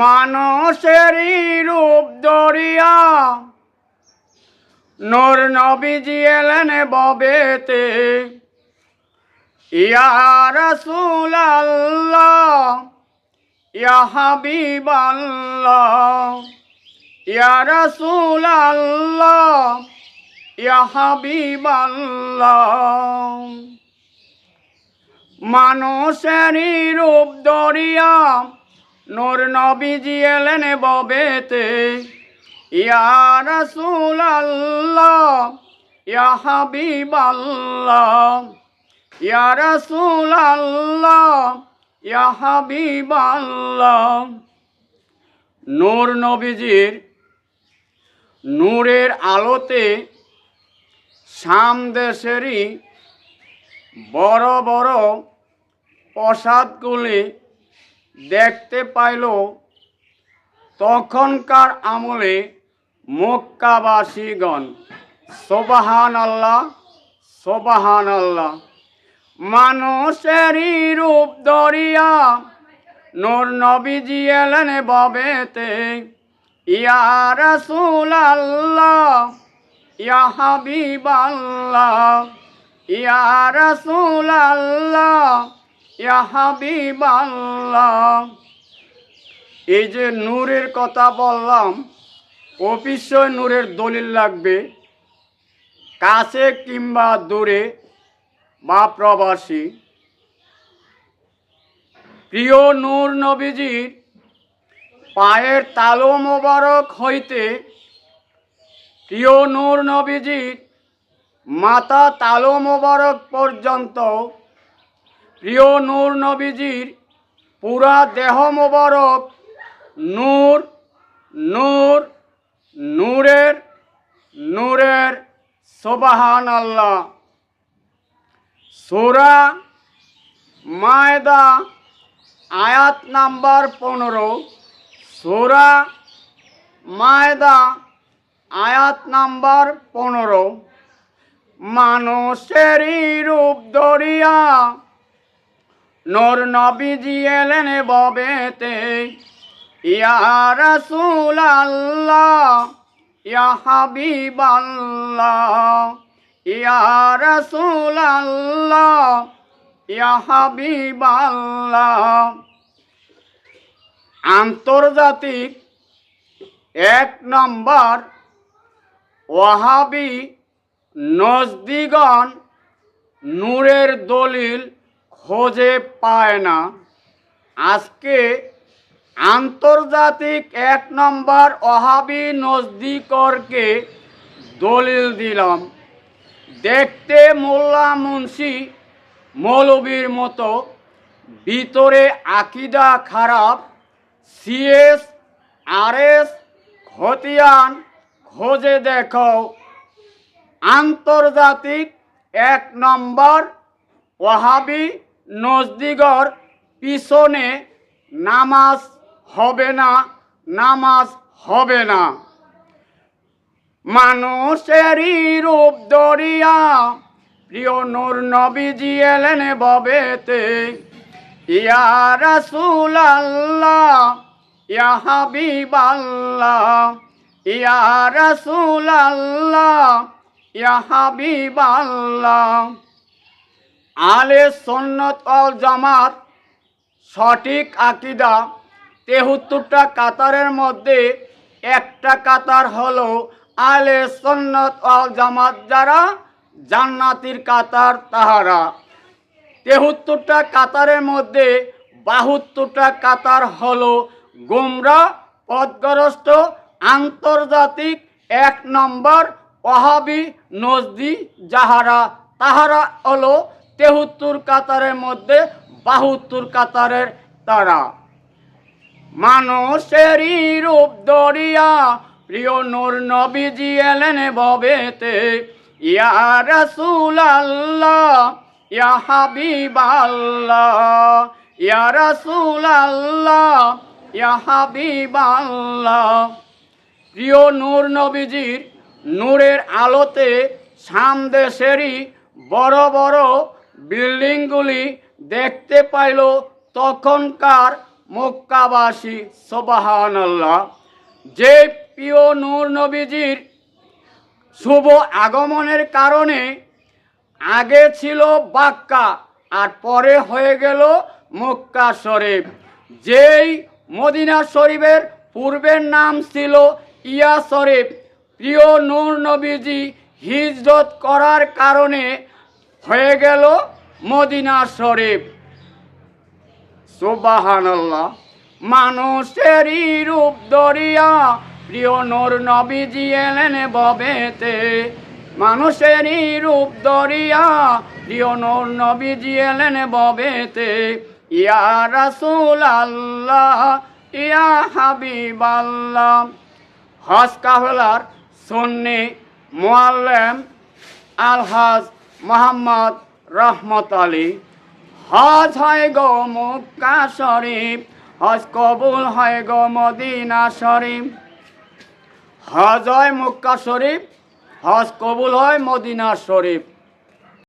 মানুষেরই রূপ দরিয়া নূর নবীজি এলেন ববেতে। ইয়া রসুল আল্লাহ ইয়া মানুষেরই রূপ দরিয়া নূর নবীজি এলেন ববেতে, ইয়া রসুল আল্লাহ ইয়া হাবিব ইয়া রসুল ইয়া হাবিব নূর নবীজির নূরের আলোতে শাম দেশেরই বড় বড় প্রসাদগুলি দেখতে পাইল, তখনকার আমলে মক্কাবাসীগণ সোবাহান আল্লাহ সোবাহান আল্লাহ মানুষেরই রূপ দরিয়া নূর নবীজি এলেন ববেতে, ইয়া রসুল আল্লাহ ইয়া হাবিব আল্লাহ ইয়া রসুল আল্লাহ ইয়া হাবিব এই যে নূরের কথা বললাম, অবশ্যই নূরের দলিল লাগবে। কাছে কিংবা দূরে বা প্রবাসী। প্রিয় নূর নবীজির পায়ের তালো মোবারক হইতে প্রিয় নূর নবীজির মাথা তালো মোবারক পর্যন্ত প্রিয় নূর নবীজির পুরা দেহ মোবারক নূর নূর, নূরের নূরের সোবাহান আল্লাহ সুরা মায়দা, আয়াত নাম্বার পনেরো। সুরা মায়দা, আয়াত নাম্বার পনেরো। মানুষেরই রূপ দরিয়া নূর নবীজি এলেন ববেতে, ইয়া রসুল আল্লাহ ইয়া হাবিব আল্লাহ ইয়া রসুল আল্লাহ ইয়া হাবিব আল্লাহ আন্তর্জাতিক এক নম্বর ওয়াহাবি নজদিগণ নূরের দলিল খোঁজে পায় না। আজকে আন্তর্জাতিক এক নম্বর ওহাবি নজদিকরকে দলিল দিলাম। দেখতে মোল্লা মুন্সি মৌলবীর মতো, ভিতরে আকিদা খারাপ, সিএস, আরএস, খতিয়ান, খোঁজে দেখো আন্তর্জাতিক এক নম্বর ওহাবি নজদিগর পিছনে নামাজ হবে না, নামাজ হবে না। মানুষেরই রূপ দরিয়া প্রিয় নূর নবীজি এলেন ববেতে। ইয়া রসুল আল্লাহ ইয়া হাবিব আল্লাহ ইয়া রসুল আল্লাহ ইয়া হাবিব আল্লাহ আলে সন্নত অল জামাত সঠিক আকিদা তেহত্তরটা কাতারের মধ্যে একটা কাতার হলো আলে সন্নত অল জামাত যারা জান্নাতির কাতার তাহারা। তেহত্তরটা কাতারের মধ্যে বাহাত্তরটা কাতার হলো গুমরা, পদগ্রস্ত, আন্তর্জাতিক, এক নম্বর ওহাবি নজদি যাহারা তাহারা হলো তেহত্তর কাতারের মধ্যে বাহাত্তর কাতারের তারা। মানুষেরই রূপ দরিয়া প্রিয় নূর নবীজি এলেন ববেতে। ইয়া রসুল আল্লাহ ইয়া হাবিব আল্লাহ ইয়া রসুল আল্লাহ ইয়া হাবিব আল্লাহ প্রিয় নূর নবীজির নূরের আলোতে সামদেশেরই বড় বড় বিল্ডিংগুলি দেখতে পাইল তখনকার মক্কাবাসী সোবাহান আল্লাহ যে প্রিয় নূর নবীজির শুভ আগমনের কারণে আগে ছিল বাক্কা, আর পরে হয়ে গেল মক্কা শরীফ। যেই মদিনা শরীফের পূর্বের নাম ছিল ইয়া শরীফ। প্রিয় নূর নবীজি হিজরত করার কারণে হয়ে গেল মদিনা শরীফ। সুবাহানাল্লাহ, মানুষেরই রূপ দরিয়া প্রিয় নূর নবীজি এলেন ববেতে। মানুষেরই রূপ দরিয়া প্রিয় নূর নবীজি এলেন ববেতে। ইয়া রাসুল আল্লাহ ইয়া হাবিব আল্লাহ হজ কাফেলার সুন্নি মোয়াল্লেম আলহাজ মোহাম্মদ রহমত আলী। হজ হয় গো মক্কা শরীফ, হজ কবুল হয় গো মদিনা শরীফ। হজ হয় মক্কা শরীফ, হজ কবুল হয় মদিনা শরীফ।